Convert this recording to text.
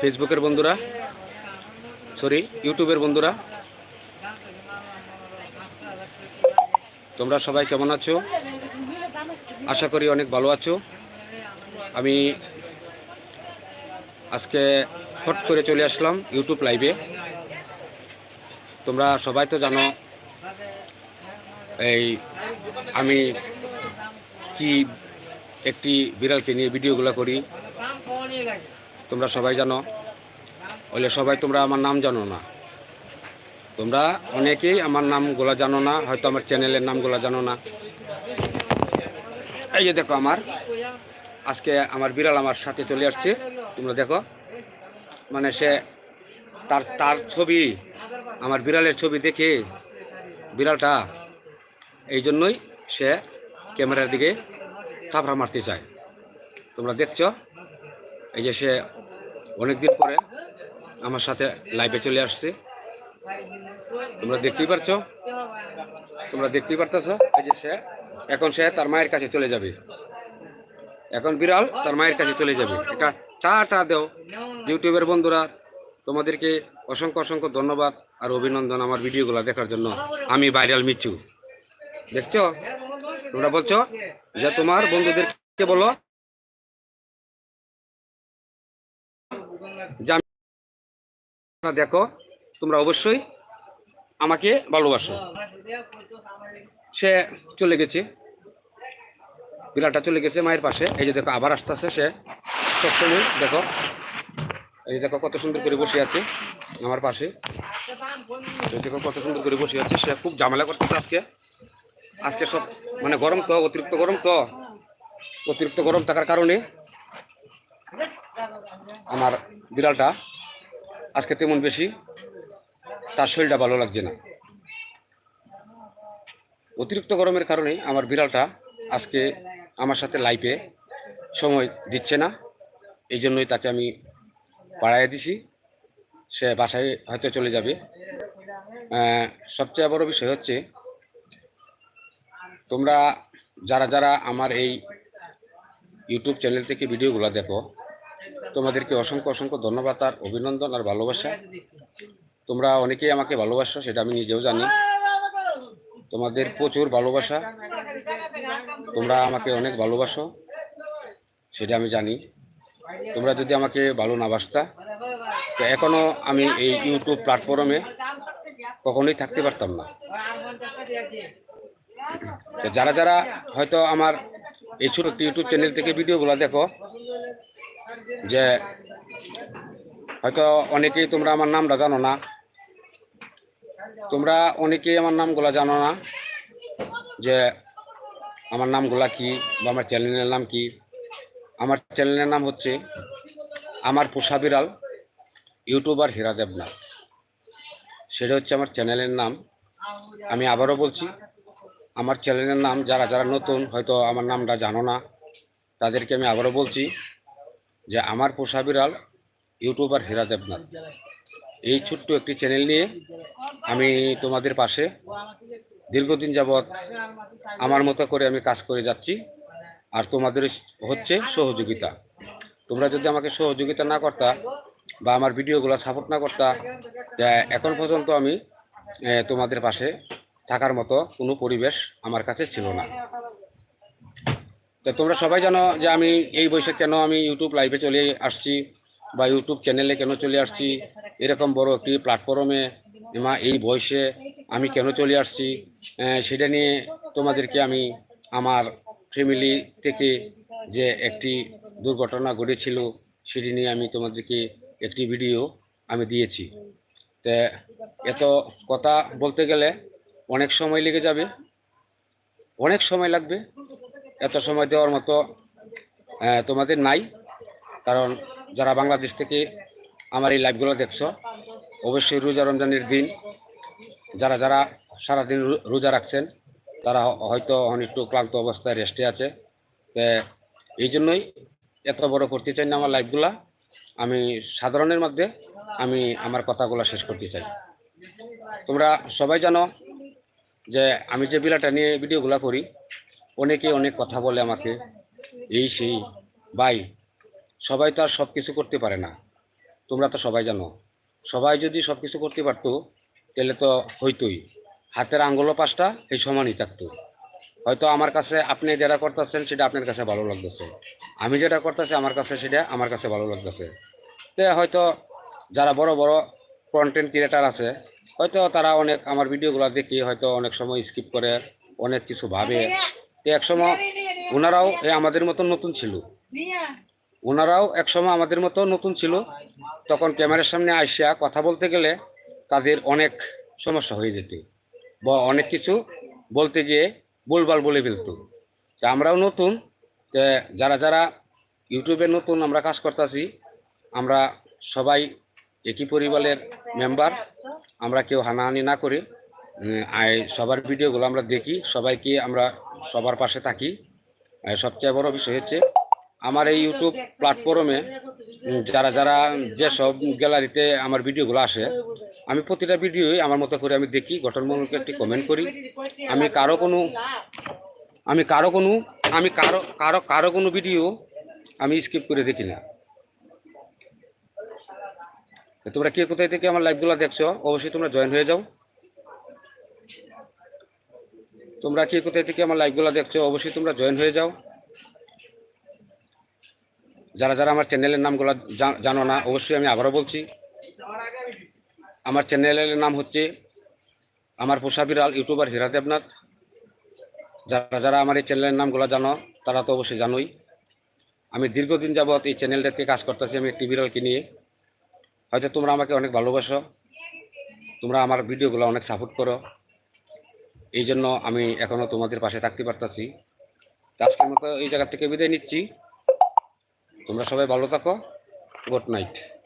ফেসবুকের বন্ধুরা সরি ইউটিউবের বন্ধুরা, তোমরা সবাই কেমন আছো? আশা করি অনেক ভালো আছো। আমি আজকে হট করে চলে আসলাম ইউটিউব লাইভে তোমরা সবাই তো জানো, এই আমি কি একটি বিড়ালকে নিয়ে ভিডিওগুলো করি। তোমরা সবাই জানো, বলে সবাই তোমরা আমার নাম জানো না। তোমরা অনেকেই আমার নামগুলো জানো না, হয়তো আমার চ্যানেলের নামগুলো জানো না। এই যে দেখো আমার, আজকে আমার বিড়াল আমার সাথে চলে আসছে। তোমরা দেখো মানে সে তার তার ছবি, আমার বিড়ালের ছবি দেখে বিড়ালটা এই জন্যই সে ক্যামেরার দিকে থাপড়া মারতে চায়। তোমরা দেখছ, এই যে সে অনেকদিন পরে আমার সাথে লাইভে চলে আসছে। তোমরা দেখতেই পারছ? তোমরা দেখতেই পারতেছো? এই যে সে এখন সে তার মায়ের কাছে চলে যাবে। এখন বিড়াল তার মায়ের কাছে চলে যাবে। এটা টা টা দেও। ইউটিউবের বন্ধুরা, তোমাদেরকে অসংখ্য অসংখ্য ধন্যবাদ আর অভিনন্দন আমার ভিডিওগুলো দেখার জন্য। আমি ভাইরাল মিচু দেখছ? তোমরা বলছো যে তোমার বন্ধুদেরকে বলো দেখো, তোমরা অবশ্যই আমাকে ভালোবাসো। সে চলে গেছে। বিড়ালটা চলে গেছে মায়ের পাশে। এই যে দেখো, আবার আসতেছে সে। সবসময় দেখো, এই যে দেখো, কত সুন্দর করে বসে আছে আমার পাশে। এই দেখো, কত সুন্দর করে বসে আছে সে। খুব ঝামেলা করতেছে আজকে। আজকে সব মানে গরম তো, অতিরিক্ত গরম তো। অতিরিক্ত গরম থাকার কারণে আমার বিড়ালটা আজকে তেমন বেশি তার শরীরটা ভালো লাগছে না। অতিরিক্ত গরমের কারণে আমার বিড়ালটা আজকে আমার সাথে লাইফে সময় দিচ্ছে না। এই জন্যই তাকে আমি পাড়ায় দিছি। সে বাসায় হয়তো চলে যাবে। সবচেয়ে বড় বিষয় হচ্ছে, তোমরা যারা যারা আমার এই ইউটিউব চ্যানেল থেকে ভিডিওগুলো দেখো তোমাদেরকে অসংখ্য অসংখ্য ধন্যবাদ আর অভিনন্দন আর ভালোবাসা। তোমরা অনেকেই আমাকে ভালোবাসো, সেটা আমি নিজেও জানি। তোমাদের প্রচুর ভালোবাসা। তোমরা আমাকে অনেক ভালোবাসো, সেটা আমি জানি। তোমরা যদি আমাকে ভালো না বাসতা, তো এখনও আমি এই ইউটিউব প্ল্যাটফর্মে কখনোই থাকতে পারতাম না। যারা যারা হয়তো আমার এই ছোটো ইউটিউব চ্যানেল থেকে ভিডিওগুলো দেখো যে হয়তো অনেকেই তোমরা আমার নামটা জানো না। তোমরা অনেকেই আমার নামগুলো জানো না যে আমার নামগুলা কি বা আমার চ্যানেলের নাম কি। আমার চ্যানেলের নাম হচ্ছে আমার পোষা বিড়াল, ইউটিউবার হীরা দেবনাথ। সেটা হচ্ছে আমার চ্যানেলের নাম। আমি আবারও বলছি, আমার চ্যানেলের নাম, যারা যারা নতুন, হয়তো আমার নামটা জানো না, তাদেরকে আমি আবারও বলছি যে আমার পোষা বিড়াল ইউটিউবার হেরা দেবনাথ। এই ছোট্ট একটি চ্যানেল নিয়ে আমি তোমাদের পাশে দীর্ঘদিন যাবৎ আমার মতো করে আমি কাজ করে যাচ্ছি আর তোমাদের হচ্ছে সহযোগিতা। তোমরা যদি আমাকে সহযোগিতা না করতা বা আমার ভিডিওগুলো সাপোর্ট না করতা এখন পর্যন্ত আমি তোমাদের পাশে থাকার মতো কোনো পরিবেশ আমার কাছে ছিল না। তো তোমরা সবাই জানো যে আমি এই বয়সে কেন আমি ইউটিউব লাইভে চলে আসছি বা ইউটিউব চ্যানেলে কেন চলে আসছি? এরকম বড় একটি প্ল্যাটফর্মে মা এই বয়সে আমি কেন চলে আসছি? সেটা নিয়ে তোমাদেরকে আমি আমার ফ্যামিলি থেকে যে একটি দুর্ঘটনা ঘটেছিল সেটি নিয়ে আমি তোমাদেরকে একটি ভিডিও আমি দিয়েছি। তে, এত কথা বলতে গেলে অনেক সময় লেগে যাবে, অনেক সময় লাগবে। এত সময় দেওয়ার মতো তোমাদের নাই। কারণ যারা বাংলাদেশ থেকে আমার এই লাইভগুলো দেখছ, অবশ্যই রোজা রমজানের দিন যারা যারা সারাদিন রোজা রাখছেন, তারা হয়তো এখন একটু ক্লান্ত অবস্থায় রেস্টে আছে। তো এই জন্যই এত বড় করতে চাই না আমার লাইভগুলা আমি সাধারণের মধ্যে আমি আমার কথাগুলো শেষ করতে চাই। তোমরা সবাই জানো যে আমি যে বিলাটা নিয়ে ভিডিওগুলো করি অনেকে অনেক কথা বলে আমাকে, এই সেই ভাই সবাই তো আর সব কিছু করতে পারে না। তোমরা তো সবাই জানো। সবাই যদি সব কিছু করতে পারতো, তাহলে তো হইতোই। হাতের আঙ্গুলও পাঁচটা, এই সমানই থাকতো। হয়তো আমার কাছে আপনি যেটা করতেছেন, সেটা আপনার কাছে ভালো লাগতেছে। আমি যেটা করতেছি, আমার কাছে সেটা আমার কাছে ভালো লাগতেছে। তো হয়তো যারা বড় বড় কন্টেন্ট ক্রিয়েটার আছে, হয়তো তারা অনেক আমার ভিডিওগুলো দেখি হয়তো অনেক সময় স্কিপ করে, অনেক কিছু ভাবে। তো এক সময় ওনারাও এই আমাদের মতো নতুন ছিল। ওনারাও একসময় আমাদের মতো নতুন ছিল। তখন ক্যামেরার সামনে আসিয়া কথা বলতে গেলে তাদের অনেক সমস্যা হয়ে যেত বা অনেক কিছু বলতে গিয়ে ভুলভাল বলে ফেলতো। আমরাও নতুন যারা যারা ইউটিউবে নতুন আমরা কাজ করতেছি, আমরা সবাই একই পরিবারের মেম্বার, আমরা কেউ হানাহানি না করি সবার ভিডিওগুলো আমরা দেখি, সবাইকে আমরা সবার পাশে থাকি। সবচেয়ে বড় বিষয় হচ্ছে, আমার এই ইউটিউব প্ল্যাটফর্মে যারা যারা যেসব গ্যালারিতে আমার ভিডিওগুলো আসে, আমি প্রতিটা ভিডিওই আমার মতো করে আমি দেখি, গঠনমূলক একটি কমেন্ট করি। আমি কারও কোনো, আমি কারও কোনো, আমি কারও কারও কারও কোনো ভিডিও আমি স্কিপ করে দেখি না। তোমরা কে কোথায় থেকে আমার লাইভগুলো দেখছ, অবশ্যই তোমরা জয়েন হয়ে যাও। তোমরা কে কোথায় থেকে আমার লাইভগুলো দেখছ, অবশ্যই তোমরা জয়েন হয়ে যাও। যারা যারা আমার চ্যানেলের নামগুলো জানো না, অবশ্যই আমি আবারও বলছি, আমার চ্যানেলের নাম হচ্ছে আমার পোষা বিড়াল ইউটিউবার হীরা দেবনাথ। যারা যারা আমার এই চ্যানেলের নামগুলো জানো, তারা তো অবশ্যই জানোই। আমি দীর্ঘদিন যাবৎ এই চ্যানেলটাতে কাজ করতেছি আমি একটি বিড়ালকে নিয়ে। হয়তো তোমরা আমাকে অনেক ভালোবাসো, তোমরা আমার ভিডিওগুলো অনেক সাপোর্ট করো। এই জন্য আমি এখনও তোমাদের পাশে থাকতে পারতাছি। আজকের মতো এই জায়গা থেকে বিদায় নিচ্ছি। তোমরা সবাই ভালো থাকো। Good night.